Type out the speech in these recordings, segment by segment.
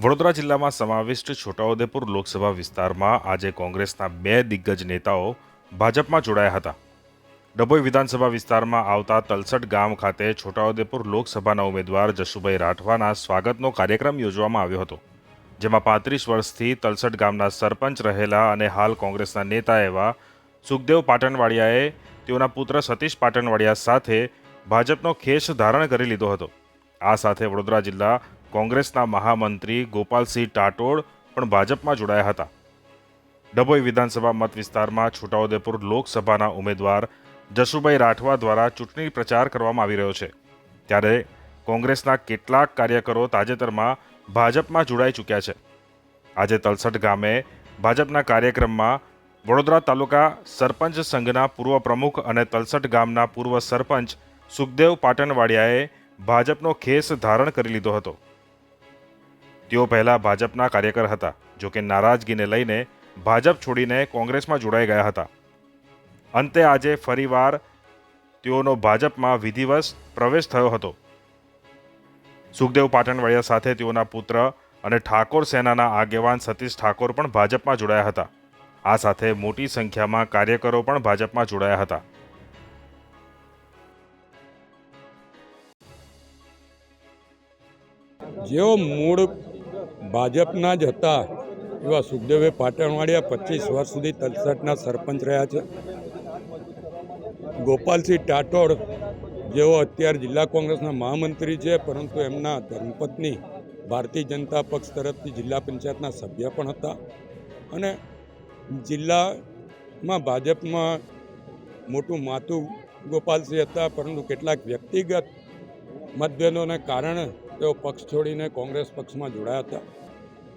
વડોદરા જિલ્લામાં સમાવિષ્ટ છોટાઉદેપુર લોકસભા વિસ્તારમાં આજે કોંગ્રેસના બે દિગ્ગજ નેતાઓ ભાજપમાં જોડાયા હતા. ડભોઈ વિધાનસભા વિસ્તારમાં આવતા તલસટ ગામ ખાતે છોટાઉદેપુર લોકસભાના ઉમેદવાર જશુભાઈ રાઠવાના સ્વાગતનો કાર્યક્રમ યોજવામાં આવ્યો હતો, જેમાં પાંત્રીસ વર્ષથી તલસટ ગામના સરપંચ રહેલા અને હાલ કોંગ્રેસના નેતા એવા સુખદેવ પાટણવાડિયાએ તેઓના પુત્ર સતીશ પાટણવાડિયા સાથે ભાજપનો ખેસ ધારણ કરી લીધો હતો. આ સાથે વડોદરા જિલ્લા કોંગ્રેસના મહામંત્રી ગોપાલસિંહ ટાટોડ પણ ભાજપમાં જોડાયા હતા. ડભોઈ વિધાનસભા મત વિસ્તારમાં છોટાઉદેપુર લોકસભાના ઉમેદવાર જશુભાઈ રાઠવા દ્વારા ચૂંટણી પ્રચાર કરવામાં આવી રહ્યો છે. ત્યારે કોંગ્રેસના કેટલાક કાર્યકરો તાજેતરમાં ભાજપમાં જોડાઈ ચૂક્યા છે. આજે તલસટ ગામે ભાજપના કાર્યક્રમમાં વડોદરા તાલુકા સરપંચ સંઘના પૂર્વ પ્રમુખ અને તલસટ ગામના પૂર્વ સરપંચ સુખદેવ પાટણવાડિયાએ ભાજપનો ખેસ ધારણ કરી લીધો હતો. તેઓ પહેલા ભાજપના કાર્યકર હતા, જો કે નારાજગીને લઈને ભાજપ છોડીને કોંગ્રેસમાં જોડાઈ ગયા હતા. અંતે આજે ફરીવાર તેઓનો ભાજપમાં વિધિવત પ્રવેશ થયો હતો. સુખદેવ પાટણવાડિયા સાથે તેઓના પુત્ર અને ઠાકોર સેનાના આગેવાન સતીશ ઠાકોર પણ ભાજપમાં જોડાયા હતા. આ સાથે મોટી સંખ્યામાં કાર્યકરો પણ ભાજપમાં જોડાયા હતા. જેઓ મૂળ ભાજપના જ હતા એવા સુખદેવે પાટણવાડિયા પચીસ વર્ષ સુધી તલસટના સરપંચ રહ્યા છે. ગોપાલસિંહ ટાટોડ જેઓ અત્યારે જિલ્લા કોંગ્રેસના મહામંત્રી છે, પરંતુ એમના ધર્મપત્ની ભારતીય જનતા પક્ષ તરફથી જિલ્લા પંચાયતના સભ્ય પણ હતા. અને જિલ્લામાં ભાજપમાં મોટું માતું ગોપાલસિંહ હતા, પરંતુ કેટલાક વ્યક્તિગત મતભેદોને કારણે તેઓ પક્ષ છોડીને કોંગ્રેસ પક્ષમાં જોડાયા હતા.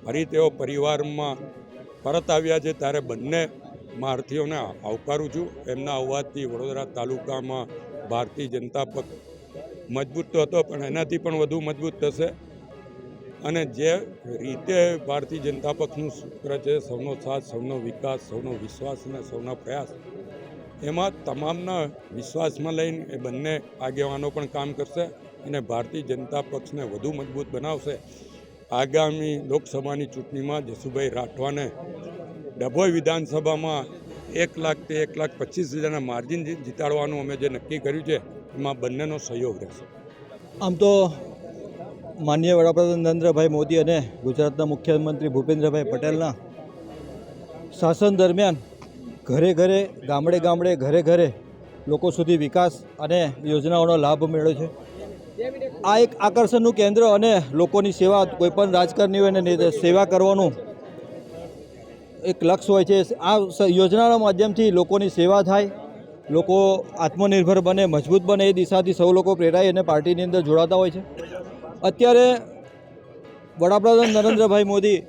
ફરી તેઓ પરિવારમાં પરત આવ્યા છે, ત્યારે બંને મહારથીઓને આવકારું છું. એમના આવવાથી વડોદરા તાલુકામાં ભારતીય જનતા પક્ષ મજબૂત તો હતો, પણ એનાથી પણ વધુ મજબૂત થશે. અને જે રીતે ભારતીય જનતા પક્ષનું સૂત્ર છે, સૌનો સાથ, સૌનો વિકાસ, સૌનો વિશ્વાસ અને સૌના પ્રયાસ એમાં તમામના વિશ્વાસમાં લઈને એ બંને આગેવાનો પણ કામ કરશે અને ભારતીય જનતા પક્ષને વધુ મજબૂત બનાવશે. આગામી લોકસભાની ચૂંટણીમાં જસુભાઈ રાઠવાને ડભોઈ વિધાનસભામાં એક લાખથી એક લાખ પચીસ હજારના માર્જિન જીતાડવાનું અમે જે નક્કી કર્યું છે, એમાં બંનેનો સહયોગ રહેશે. આમ તો માનનીય વડાપ્રધાન નરેન્દ્રભાઈ મોદી અને ગુજરાતના મુખ્યમંત્રી ભૂપેન્દ્રભાઈ પટેલના શાસન દરમિયાન ઘરે ઘરે, ગામડે ગામડે, ઘરે ઘરે લોકો સુધી વિકાસ અને યોજનાઓનો લાભ મેળ્યો છે. આ એક આકર્ષણનું કેન્દ્ર અને લોકોની સેવા, કોઈપણ રાજકારણી હોય ને, સેવા કરવાનું એક લક્ષ્ય હોય છે. આ યોજનાના માધ્યમથી લોકોની સેવા થાય, લોકો આત્મનિર્ભર બને, મજબૂત બને, એ દિશાથી સૌ લોકો પ્રેરાય અને પાર્ટીની અંદર જોડાતા હોય છે. અત્યારે વડાપ્રધાન નરેન્દ્રભાઈ મોદી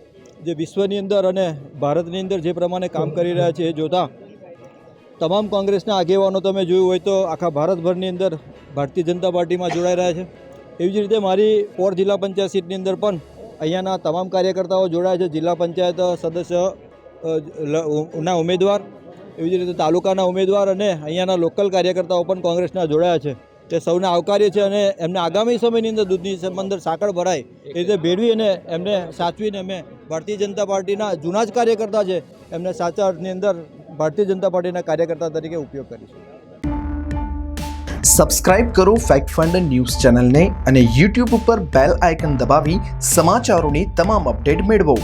જે વિશ્વની અંદર અને ભારતની અંદર જે પ્રમાણે કામ કરી રહ્યા છે એ જોતાં તમામ કોંગ્રેસના આગેવાનો તમે જોયું હોય તો આખા ભારતભરની અંદર ભારતીય જનતા પાર્ટીમાં જોડાઈ રહ્યા છે. એવી જ રીતે મારી પોર જિલ્લા પંચાયત સીટની અંદર પણ અહીંયાના તમામ કાર્યકર્તાઓ જોડાયા છે. જિલ્લા પંચાયત સદસ્ય ના ઉમેદવાર, એવી જ રીતે તાલુકાના ઉમેદવાર અને અહીંયાના લોકલ કાર્યકર્તાઓ પણ કોંગ્રેસના જોડાયા છે. તે સૌને આવકારીએ છીએ અને એમને આગામી સમયની અંદર દૂધની અંદર સાંકળ ભરાય એ રીતે ભેળવી અને એમને સાચવીને અમે ભારતીય જનતા પાર્ટીના જૂના જ કાર્યકર્તા છે, એમને સાચા અર્થની અંદર ભારતીય જનતા પાર્ટીના કાર્યકર્તા તરીકે ઉપયોગ કરીશું. સબસ્ક્રાઇબ કરો ફેક્ટ ફંડ ન્યૂઝ ચેનલને અને યુટ્યુબ ઉપર બેલ આઇકન દબાવી સમાચારોની તમામ અપડેટ મેળવો.